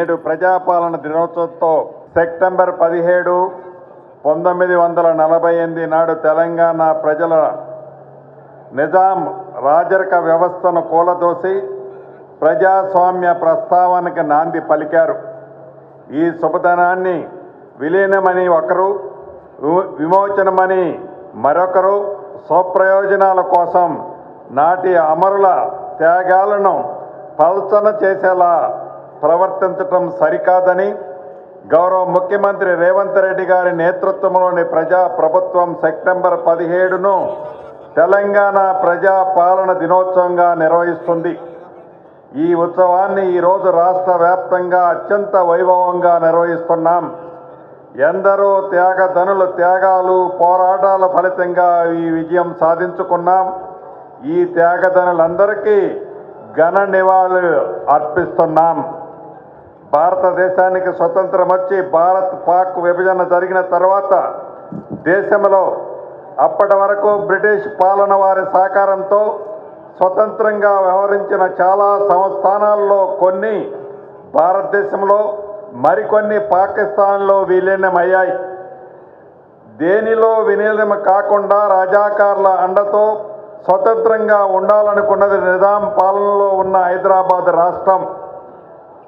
నేడు ప్రజాపాలన దినోత్సవంతో సెప్టెంబర్ పదిహేడు పంతొమ్మిది వందల నలభై ఎనిమిది నాడు తెలంగాణ ప్రజల నిజాం రాజరిక వ్యవస్థను కూలదోసి ప్రజాస్వామ్య ప్రస్తావనకి నాంది పలికారు. ఈ శుభదనాన్ని విలీనమని ఒకరు విమోచనమని మరొకరు స్వప్రయోజనాల కోసం నాటి అమరుల త్యాగాలను పల్చన చేసేలా ప్రవర్తించటం సరికాదని గౌరవ ముఖ్యమంత్రి రేవంత్ రెడ్డి గారి నేతృత్వంలోని ప్రజా ప్రభుత్వం సెప్టెంబర్ పదిహేడును తెలంగాణ ప్రజా పాలన దినోత్సవంగా నిర్వహిస్తుంది. ఈ ఉత్సవాన్ని ఈరోజు రాష్ట్ర వ్యాప్తంగా అత్యంత వైభవంగా నిర్వహిస్తున్నాం. ఎందరో త్యాగధనుల త్యాగాలు పోరాటాల ఫలితంగా ఈ విజయం సాధించుకున్నాం. ఈ త్యాగధనులందరికీ ఘన నివాళులు అర్పిస్తున్నాం. భారతదేశానికి స్వతంత్రం వచ్చి భారత్ పాక్ విభజన జరిగిన తర్వాత దేశంలో అప్పటి వరకు బ్రిటిష్ పాలన వారి సహకారంతో స్వతంత్రంగా వ్యవహరించిన చాలా సంస్థానాల్లో కొన్ని భారతదేశంలో మరికొన్ని పాకిస్తాన్లో విలీనమయ్యాయి. దేనిలో విలీనం కాకుండా రాజాకారుల అండతో స్వతంత్రంగా ఉండాలనుకున్నది నిజాం పాలనలో ఉన్న హైదరాబాద్ రాష్ట్రం.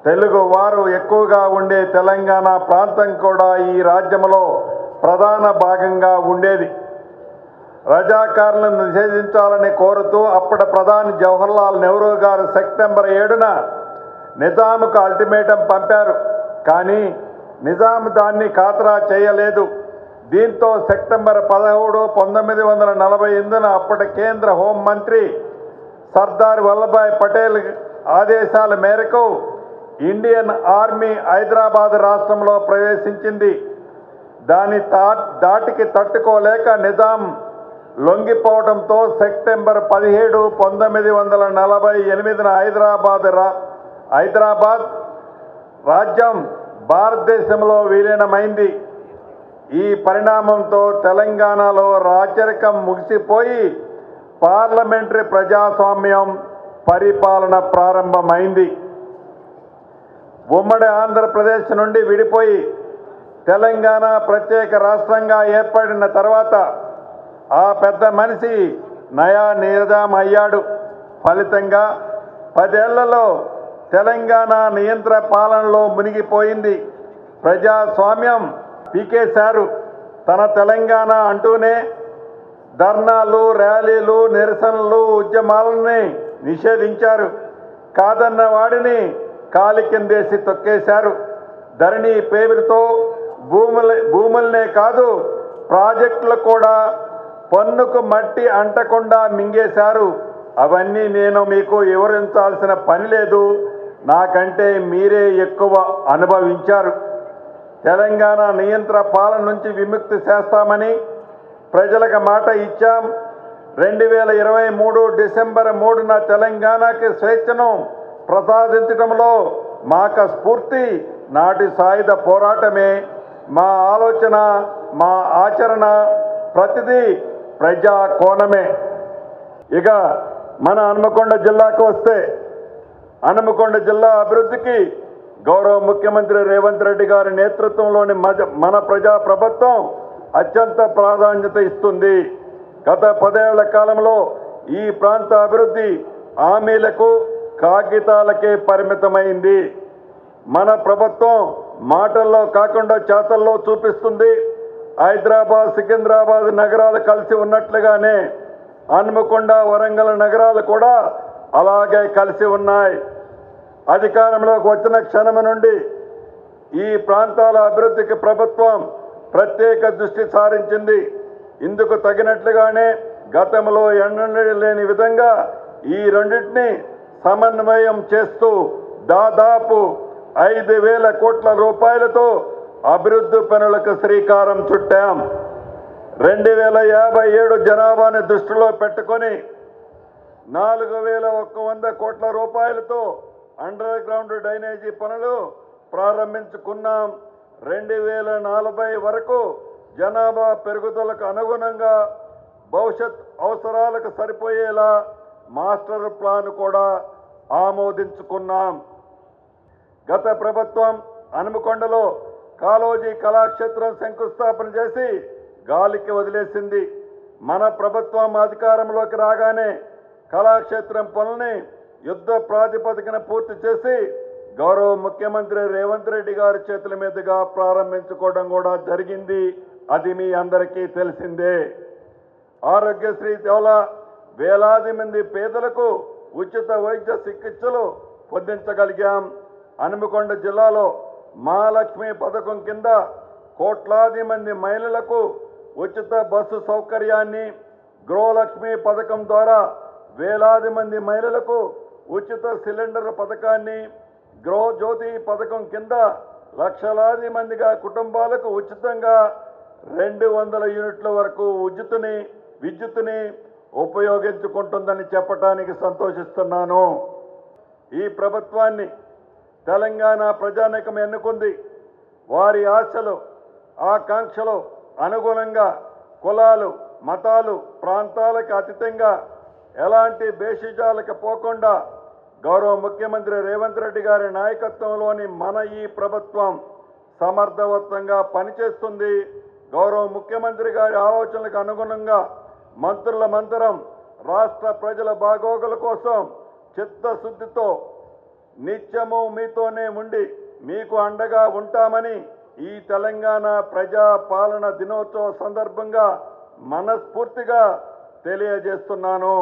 తెలుగు వారు ఎక్కువగా ఉండే తెలంగాణ ప్రాంతం కూడా ఈ రాజ్యంలో ప్రధాన భాగంగా ఉండేది. రజాకారులను నిషేధించాలని కోరుతూ అప్పటి ప్రధాని జవహర్లాల్ నెహ్రూ గారు సెప్టెంబర్ ఏడున నిజాముకు అల్టిమేటం పంపారు. కానీ నిజాం దాన్ని ఖాతరా చేయలేదు. దీంతో సెప్టెంబర్ పదమూడు పంతొమ్మిది వందల నలభై ఎనిమిదిన అప్పటి కేంద్ర హోంమంత్రి సర్దార్ వల్లభాయ్ పటేల్ ఆదేశాల మేరకు ఇండియన్ ఆర్మీ హైదరాబాద్ రాష్ట్రంలో ప్రవేశించింది. దాని తా దాటికి తట్టుకోలేక నిజాం లొంగిపోవడంతో సెప్టెంబర్ పదిహేడు పంతొమ్మిది వందల నలభై ఎనిమిదిన హైదరాబాద్ రా హైదరాబాద్ రాజ్యం భారతదేశంలో విలీనమైంది. ఈ పరిణామంతో తెలంగాణలో రాచరికం ముగిసిపోయి పార్లమెంటరీ ప్రజాస్వామ్యం పరిపాలన ప్రారంభమైంది. ఉమ్మడి ఆంధ్రప్రదేశ్ నుండి విడిపోయి తెలంగాణ ప్రత్యేక రాష్ట్రంగా ఏర్పడిన తర్వాత ఆ పెద్ద మనిషి నయా నిజాం అయ్యాడు. ఫలితంగా పదేళ్ళలో తెలంగాణ నియంత్ర పాలనలో మునిగిపోయింది. ప్రజాస్వామ్యం పీకేశారు. తన తెలంగాణ అంటూనే ధర్నాలు ర్యాలీలు నిరసనలు ఉద్యమాలని నిషేధించారు. కాదన్న వాడిని కాలి కిందేసి తొక్కేశారు. ధరణి పేరుతో భూముల భూములనే కాదు ప్రాజెక్టులు కూడా పన్నుకు మట్టి అంటకుండా మింగేశారు. అవన్నీ నేను మీకు వివరించాల్సిన పని లేదు. నాకంటే మీరే ఎక్కువ అనుభవించారు. తెలంగాణ నియంత్ర పాలన నుంచి విముక్తి చేస్తామని ప్రజలకు మాట ఇచ్చాం. రెండు వేల ఇరవై మూడు డిసెంబర్ మూడున తెలంగాణకి స్వేచ్ఛను ప్రసాదించడంలో మాకు స్ఫూర్తి నాటి సాయుధ పోరాటమే మా ఆలోచన మా ఆచరణ ప్రతిదీ ప్రజా కోణమే. ఇక మన హనుమకొండ జిల్లాకు వస్తే హనుమకొండ జిల్లా అభివృద్ధికి గౌరవ ముఖ్యమంత్రి రేవంత్ రెడ్డి గారి నేతృత్వంలోని మజ- మన ప్రజా ప్రభుత్వం అత్యంత ప్రాధాన్యత ఇస్తుంది. గత పదేళ్ళ కాలంలో ఈ ప్రాంత అభివృద్ధి హామీలకు కాగితాలకే పరిమితమైంది. మన ప్రభుత్వం మాటల్లో కాకుండా చేతల్లో చూపిస్తుంది. హైదరాబాద్ సికింద్రాబాద్ నగరాలు కలిసి ఉన్నట్లుగానే హన్మకొండ వరంగల్ నగరాలు కూడా అలాగే కలిసి ఉన్నాయి. అధికారంలోకి వచ్చిన క్షణం నుండి ఈ ప్రాంతాల అభివృద్ధికి ప్రభుత్వం ప్రత్యేక దృష్టి సారించింది. ఇందుకు తగినట్లుగానే గతంలో ఎండ లేని విధంగా ఈ రెండింటిని సమన్వయం చేస్తూ దాదాపు ఐదు వేల కోట్ల రూపాయలతో అభివృద్ధి పనులకు శ్రీకారం చుట్టాం. రెండు వేల యాభై ఏడు జనాభాని దృష్టిలో పెట్టుకొని నాలుగు వేల ఒక్క వంద కోట్ల రూపాయలతో అండర్ గ్రౌండ్ డ్రైనేజీ పనులు ప్రారంభించుకున్నాం. రెండు వేల నలభై వరకు జనాభా పెరుగుదలకు అనుగుణంగా భవిష్యత్ అవసరాలకు సరిపోయేలా మాస్టర్ ప్లాన్ కూడా ఆమోదించుకున్నాం. గత ప్రభుత్వం హనుమకొండలో కాలోజీ కళాక్షేత్రం శంకుస్థాపన చేసి గాలికి వదిలేసింది. మన ప్రభుత్వం అధికారంలోకి రాగానే కళాక్షేత్రం పనుల్ని యుద్ధ ప్రాతిపదికన పూర్తి చేసి గౌరవ ముఖ్యమంత్రి రేవంత్ రెడ్డి గారి చేతుల మీదుగా ప్రారంభించుకోవడం కూడా జరిగింది. అది మీ అందరికీ తెలిసిందే. ఆరోగ్యశ్రీ ద్వారా వేలాది మంది పేదలకు ఉచిత వైద్య చికిత్సలు పొందించగలిగాం. హనుమకొండ జిల్లాలో మహాలక్ష్మి పథకం కింద కోట్లాది మంది మహిళలకు ఉచిత బస్సు సౌకర్యాన్ని గృహలక్ష్మి పథకం ద్వారా వేలాది మంది మహిళలకు ఉచిత సిలిండర్ పథకాన్ని గృహజ్యోతి పథకం కింద లక్షలాది మందిగా కుటుంబాలకు ఉచితంగా రెండు వందల యూనిట్ల వరకు ఉచితని విద్యుత్తుని ఉపయోగించుకుంటుందని చెప్పటానికి సంతోషిస్తున్నాను. ఈ ప్రభుత్వాన్ని తెలంగాణ ప్రజానీకం ఎన్నుకుంది. వారి ఆశలు ఆకాంక్షలు అనుగుణంగా కులాలు మతాలు ప్రాంతాలకు అతీతంగా ఎలాంటి భేషజాలకు పోకుండా గౌరవ ముఖ్యమంత్రి రేవంత్ రెడ్డి గారి నాయకత్వంలోని మన ఈ ప్రభుత్వం సమర్థవంతంగా పనిచేస్తుంది. గౌరవ ముఖ్యమంత్రి గారి ఆలోచనలకు అనుగుణంగా మంత్రుల మంతరం రాష్ట్ర ప్రజల బాగోగుల కోసం చిత్తశుద్ధితో నిత్యము మీతోనే ఉండి మీకు అండగా ఉంటామని ఈ తెలంగాణ ప్రజా పాలన దినోత్సవ సందర్భంగా మనస్ఫూర్తిగా తెలియజేస్తున్నాను.